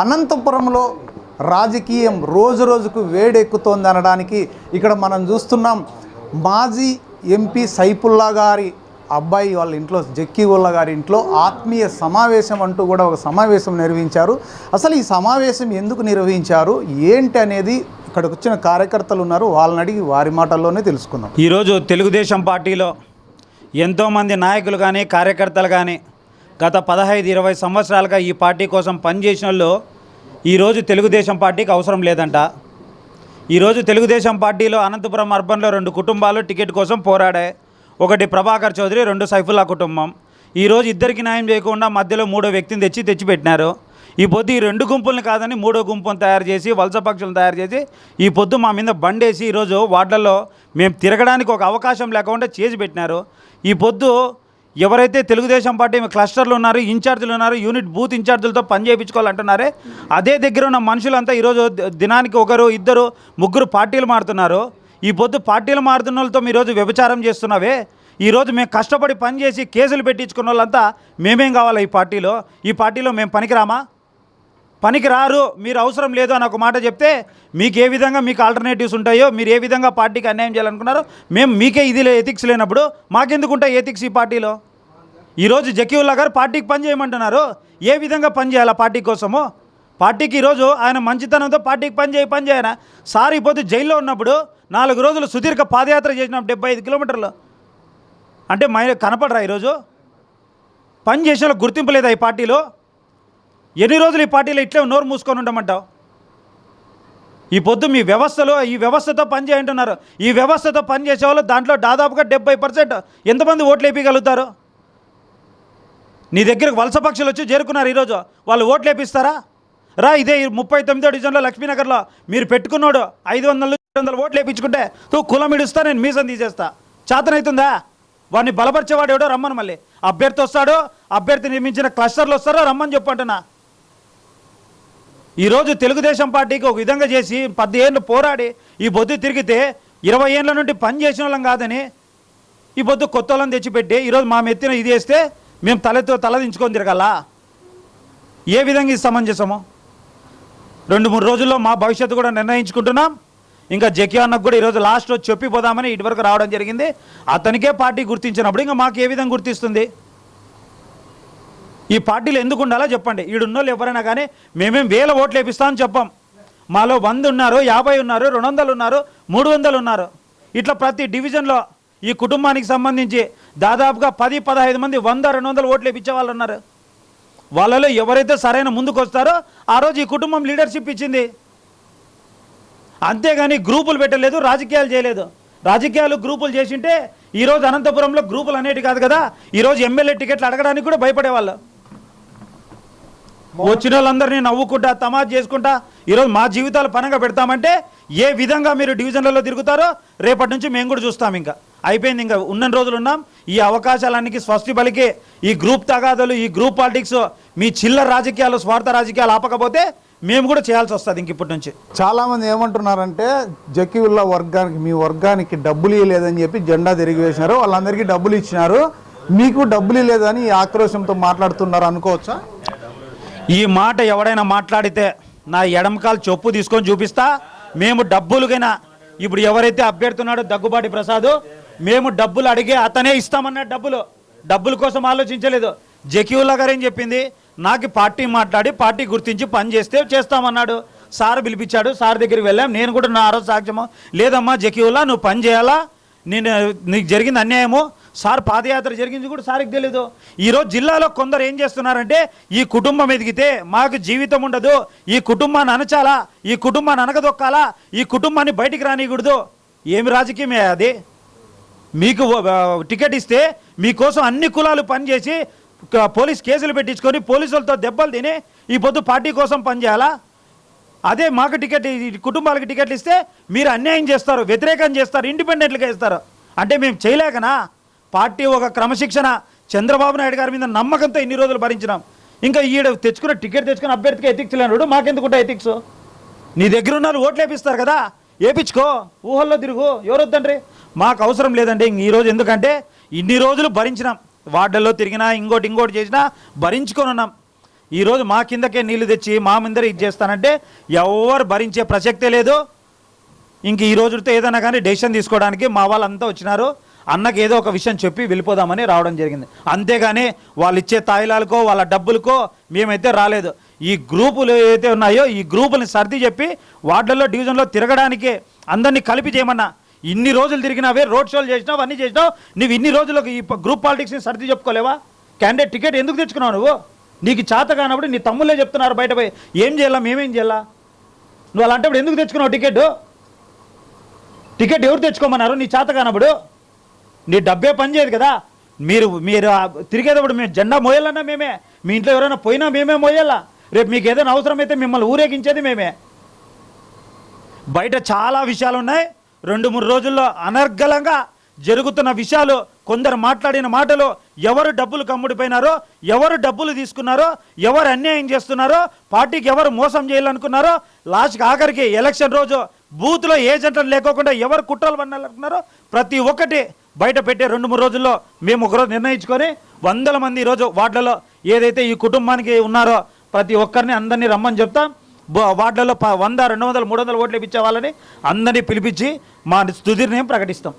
అనంతపురంలో రాజకీయం రోజు రోజుకు వేడెక్కుతోంది అనడానికి ఇక్కడ మనం చూస్తున్నాం మాజీ ఎంపీ సైపుల్లా గారి అబ్బాయి వాళ్ళ ఇంట్లో జక్కీవుల్లా గారి ఇంట్లో ఆత్మీయ సమావేశం అంటూ కూడా ఒక సమావేశం నిర్వహించారు. అసలు ఈ సమావేశం ఎందుకు నిర్వహించారు? ఏంటి అనేది ఇక్కడికి వచ్చిన కార్యకర్తలు ఉన్నారు. వాళ్ళని అడిగి వారి మాటల్లోనే తెలుసుకుందాం. ఈరోజు తెలుగుదేశం పార్టీలో ఎంతోమంది నాయకులు కానీ కార్యకర్తలు కానీ గత పదహైదు ఇరవై సంవత్సరాలుగా ఈ పార్టీ కోసం పనిచేసిన వాళ్ళు ఈరోజు తెలుగుదేశం పార్టీకి అవసరం లేదంట. ఈరోజు తెలుగుదేశం పార్టీలో అనంతపురం అర్బన్లో రెండు కుటుంబాలు టికెట్ కోసం పోరాడాయి. ఒకటి ప్రభాకర్ చౌదరి రెండు సైఫుల్లా కుటుంబం. ఈరోజు ఇద్దరికి న్యాయం చేయకుండా మధ్యలో మూడో వ్యక్తిని తెచ్చి తెచ్చిపెట్టినారు. ఈ పొద్దు ఈ రెండు గుంపుల్ని కాదని మూడో గుంపును తయారు చేసి వలస పక్షులను తయారు చేసి ఈ పొద్దు మా మీద బండేసి ఈరోజు వార్డులలో మేము తిరగడానికి ఒక అవకాశం లేకుండా చేసి పెట్టినారు. ఈ పొద్దు ఎవరైతే తెలుగుదేశం పార్టీ క్లస్టర్లు ఉన్నారు ఇన్ఛార్జీలు ఉన్నారు యూనిట్ బూత్ ఇన్ఛార్జీలతో పని చేయించుకోవాలంటున్నారే అదే దగ్గర ఉన్న మనుషులంతా ఈరోజు దినానికి ఒకరు ఇద్దరు ముగ్గురు పార్టీలు మారుతున్నారు. ఈ పొద్దు పార్టీలు మారుతున్న వాళ్ళతో ఈరోజు వ్యభిచారం చేస్తున్నావే? ఈరోజు మేము కష్టపడి పని చేసి కేసులు పెట్టించుకున్న వాళ్ళంతా మేమేం కావాలా ఈ పార్టీలో? ఈ పార్టీలో మేము పనికిరామా? పనికి రారు మీరు అవసరం లేదు అని ఒక మాట చెప్తే మీకు ఏ విధంగా మీకు ఆల్టర్నేటివ్స్ ఉంటాయో మీరు ఏ విధంగా పార్టీకి అన్యాయం చేయాలనుకున్నారో మేము మీకే ఇది ఎథిక్స్ లేనప్పుడు మాకెందుకు ఉంటాయి ఎథిక్స్ ఈ పార్టీలో? ఈరోజు జకీవుల్లా గారు పార్టీకి పని చేయమంటున్నారు. ఏ విధంగా పనిచేయాలి పార్టీ కోసము? పార్టీకి ఈరోజు ఆయన మంచితనంతో పార్టీకి పని చేయి పని చేయన? సార్ ఇప్పుడు జైల్లో ఉన్నప్పుడు నాలుగు రోజులు సుదీర్ఘ పాదయాత్ర చేసినప్పుడు డెబ్బై ఐదు కిలోమీటర్లు. అంటే మై కనపడరా ఈరోజు? పని చేసిన గుర్తింపు లేదా ఈ పార్టీలో? ఎన్ని రోజులు ఈ పార్టీలో ఇట్లే నోరు మూసుకొని ఉండమంటావు? ఈ పొద్దు మీ వ్యవస్థలో ఈ వ్యవస్థతో పనిచేయంటున్నారు ఈ వ్యవస్థతో పనిచేసే వాళ్ళు దాంట్లో దాదాపుగా డెబ్బై పర్సెంట్ ఎంతమంది ఓట్లు వేయగలుగుతారు నీ దగ్గరకు వలస పక్షులు వచ్చి చేరుకున్నారు ఈరోజు. వాళ్ళు ఓట్లు వేపిస్తారా? రా ఇదే ఈ ముప్పై తొమ్మిదో డివిజన్లో లక్ష్మీనగర్లో. మీరు పెట్టుకున్నాడు ఐదు వందలు ఏడు వందలు ఓట్లు వేయించుకుంటే నువ్వు కులం ఇడుస్తా నేను మీసం తీసేస్తా. చేతనవుతుందా వాడిని బలపరిచేవాడు ఎవడో రమ్మని మళ్ళీ. అభ్యర్థి వస్తాడో అభ్యర్థి నిర్మించిన క్లస్టర్లు వస్తారో రమ్మని చెప్పంటున్నా ఈరోజు తెలుగుదేశం పార్టీకి ఒక విధంగా చేసి పది ఏళ్ళు పోరాడి ఈ బొద్దు తిరిగితే ఇరవై ఏళ్ళ నుండి పని చేసిన వాళ్ళం కాదని ఈ పొద్దు కొత్త వాళ్ళని తెచ్చిపెట్టి ఈరోజు మా మెత్తిన ఇది వేస్తే మేము తలతో తలదించుకొని తిరగాల? ఏ విధంగా ఇది సమంజసము? రెండు మూడు రోజుల్లో మా భవిష్యత్తు కూడా నిర్ణయించుకుంటున్నాం. ఇంకా జకి అన్నకు కూడా ఈరోజు లాస్ట్ రోజు చెప్పిపోదామని ఇటువరకు రావడం జరిగింది. అతనికే పార్టీ గుర్తించినప్పుడు ఇంకా మాకు ఏ విధంగా గుర్తిస్తుంది? ఈ పార్టీలు ఎందుకు ఉండాలో చెప్పండి. ఈడున్నోళ్ళు ఎవరైనా కానీ మేమేం వేల ఓట్లు వేపిస్తామని చెప్పాం. మాలో వంద ఉన్నారు యాభై ఉన్నారు రెండు వందలు ఉన్నారు మూడు వందలు ఉన్నారు. ఇట్లా ప్రతి డివిజన్లో ఈ కుటుంబానికి సంబంధించి దాదాపుగా పది పదహైదు మంది వంద రెండు వందలు ఓట్లు వేపించే వాళ్ళు ఉన్నారు. వాళ్ళలో ఎవరైతే సరైన ముందుకు వస్తారో ఆ రోజు ఈ కుటుంబం లీడర్షిప్ ఇచ్చింది. అంతేగాని గ్రూపులు పెట్టలేదు రాజకీయాలు చేయలేదు. రాజకీయాలు గ్రూపులు చేసింటే ఈరోజు అనంతపురంలో గ్రూపులు అనేటి కాదు కదా ఈరోజు ఎమ్మెల్యే టికెట్లు అడగడానికి కూడా భయపడేవాళ్ళు. వచ్చిన వాళ్ళందరినీ నవ్వుకుంటా తమాజ్ చేసుకుంటా ఈరోజు మా జీవితాలు పనంగా పెడతామంటే ఏ విధంగా మీరు డివిజన్లలో తిరుగుతారో రేపటి నుంచి మేము కూడా చూస్తాం ఇంకా. అయిపోయింది ఇంకా ఉన్న రోజులు ఉన్నాం. ఈ అవకాశాలన్నికి స్వస్తి బలికి ఈ గ్రూప్ తగాదాలు ఈ గ్రూప్ పాలిటిక్స్ మీ చిల్లర రాజకీయాలు స్వార్థ రాజకీయాలు ఆపకపోతే మేము కూడా చేయాల్సి వస్తుంది ఇంక ఇప్పటి నుంచి. చాలామంది ఏమంటున్నారంటే జకీవుల్లా వర్గానికి మీ వర్గానికి డబ్బులు ఇవ్వలేదని చెప్పి జెండా తిరిగి వేసినారు. వాళ్ళందరికీ డబ్బులు ఇచ్చినారు. మీకు డబ్బులు ఈ ఆక్రోశంతో మాట్లాడుతున్నారు అనుకోవచ్చా? ఈ మాట ఎవడైనా మాట్లాడితే నా ఎడమకాలు చొప్పు తీసుకొని చూపిస్తా. మేము డబ్బులుగైనా ఇప్పుడు ఎవరైతే అభ్యర్థున్నాడో దగ్గుబాటి ప్రసాద్ మేము డబ్బులు అడిగే అతనే ఇస్తామన్నాడు డబ్బులు. డబ్బుల కోసం ఆలోచించలేదు. జకీవుల్లా గారు ఏం చెప్పింది? నాకు పార్టీ మాట్లాడి పార్టీ గుర్తించి పని చేస్తే చేస్తామన్నాడు. సార్ పిలిపించాడు సార్ దగ్గరికి వెళ్ళాం. నేను కూడా నా ఆరోజు సాక్ష్యము? లేదమ్మా జకీవుల్లా నువ్వు పని చేయాలా? నేను నీకు జరిగింది అన్యాయము. సార్ పాదయాత్ర జరిగింది కూడా సార్కి తెలీదు. ఈరోజు జిల్లాలో కొందరు ఏం చేస్తున్నారంటే ఈ కుటుంబం ఎదిగితే మాకు జీవితం ఉండదు ఈ కుటుంబాన్ని అనచాలా ఈ కుటుంబాన్ని అనగదొక్కాలా ఈ కుటుంబాన్ని బయటికి రానియకూడదు. ఏమి రాజకీయమే అది? మీకు టికెట్ ఇస్తే మీకోసం అన్ని కులాలు పనిచేసి పోలీస్ కేసులు పెట్టించుకొని పోలీసులతో దెబ్బలు తిని ఈ పొద్దు పార్టీ కోసం పనిచేయాలా? అదే మాకు టికెట్ ఈ కుటుంబాలకు టికెట్లు ఇస్తే మీరు అన్యాయం చేస్తారు వ్యతిరేకం చేస్తారు ఇండిపెండెంట్గా ఇస్తారు అంటే మేము చేయలేకనా? పార్టీ ఒక క్రమశిక్షణ చంద్రబాబు నాయుడు గారి మీద నమ్మకంతో ఇన్ని రోజులు భరించినాం. ఇంకా ఈడ తెచ్చుకున్న టికెట్ తెచ్చుకున్న అభ్యర్థికి ఎథిక్స్ లేనాడు మాకెందుకుంటా ఎథిక్స్? నీ దగ్గర ఉన్నారు ఓట్లు వేపిస్తారు కదా వేపించుకో ఊహల్లో తిరుగు ఎవరొద్దండ్రి మాకు అవసరం లేదండి ఇంక ఈరోజు ఎందుకంటే ఇన్ని రోజులు భరించినాం. వార్డుల్లో తిరిగినా ఇంకోటి ఇంకోటి చేసినా భరించుకొని ఉన్నాం. ఈరోజు మా కిందకే నీళ్ళు తెచ్చి మా ముందర ఇది చేస్తానంటే ఎవరు భరించే ప్రసక్తే లేదు. ఇంక ఈ రోజుతో ఏదైనా కానీ డెసిషన్ తీసుకోవడానికి మా వాళ్ళంతా వచ్చినారు. అన్నకి ఏదో ఒక విషయం చెప్పి వెళ్ళిపోదామని రావడం జరిగింది. అంతేగాని వాళ్ళు ఇచ్చే తాయిలాలకో వాళ్ళ డబ్బులకో మేమైతే రాలేదు. ఈ గ్రూపులు ఏదైతే ఉన్నాయో ఈ గ్రూపుని సర్ది చెప్పి వార్డుల్లో డివిజన్లో తిరగడానికి అందరినీ కలిపి చేయమన్నా. ఇన్ని రోజులు తిరిగినావే రోడ్ షోలు చేసినావు అన్నీ చేసినావు. నువ్వు ఇన్ని రోజులకు ఈ గ్రూప్ పాలిటిక్స్ని సర్ది చెప్పుకోలేవా? క్యాండిడేట్ టికెట్ ఎందుకు తెచ్చుకున్నావు నువ్వు? నీకు చేత కానప్పుడు నీ తమ్ముళ్ళే చెప్తున్నారు బయట పోయి. ఏం చేయాలా మేమేం చేయాలా? నువ్వు అలాంటప్పుడు ఎందుకు తెచ్చుకున్నావు టికెట్ టికెట్ ఎవరు తెచ్చుకోమన్నారు? నీ చేత కానప్పుడు? నీ డబ్బే పని చేయదు కదా. మీరు మీరు తిరిగేటప్పుడు మేము జెండా మోయాలన్నా మేమే. మీ ఇంట్లో ఎవరైనా పోయినా మేమే మోయాలా? రేపు మీకు ఏదైనా అవసరమైతే మిమ్మల్ని ఊరేగించేది మేమే. బయట చాలా విషయాలు ఉన్నాయి. రెండు మూడు రోజుల్లో అనర్గళంగా జరుగుతున్న విషయాలు కొందరు మాట్లాడిన మాటలు ఎవరు డబ్బులు కమ్ముడిపోయినారో ఎవరు డబ్బులు తీసుకున్నారో ఎవరు అన్యాయం చేస్తున్నారో పార్టీకి ఎవరు మోసం చేయాలనుకున్నారో లాస్ట్కి ఆఖరికి ఎలక్షన్ రోజు బూత్లో ఏజెంట్లు లేకోకుండా ఎవరు కుట్రలు పన్నాలనుకున్నారో ప్రతి ఒక్కటి బయట పెట్టే రెండు మూడు రోజుల్లో మేము ఒకరోజు నిర్ణయించుకొని వందల మంది ఈరోజు వార్డులలో ఏదైతే ఈ కుటుంబానికి ఉన్నారో ప్రతి ఒక్కరిని అందరినీ రమ్మని చెప్తాం. వార్డులలో ప- వంద రెండు వందలు మూడు వందల ఓట్లు ఇప్పించే వాళ్ళని అందరినీ పిలిపించి మా తుదిర్ణయం ప్రకటిస్తాం.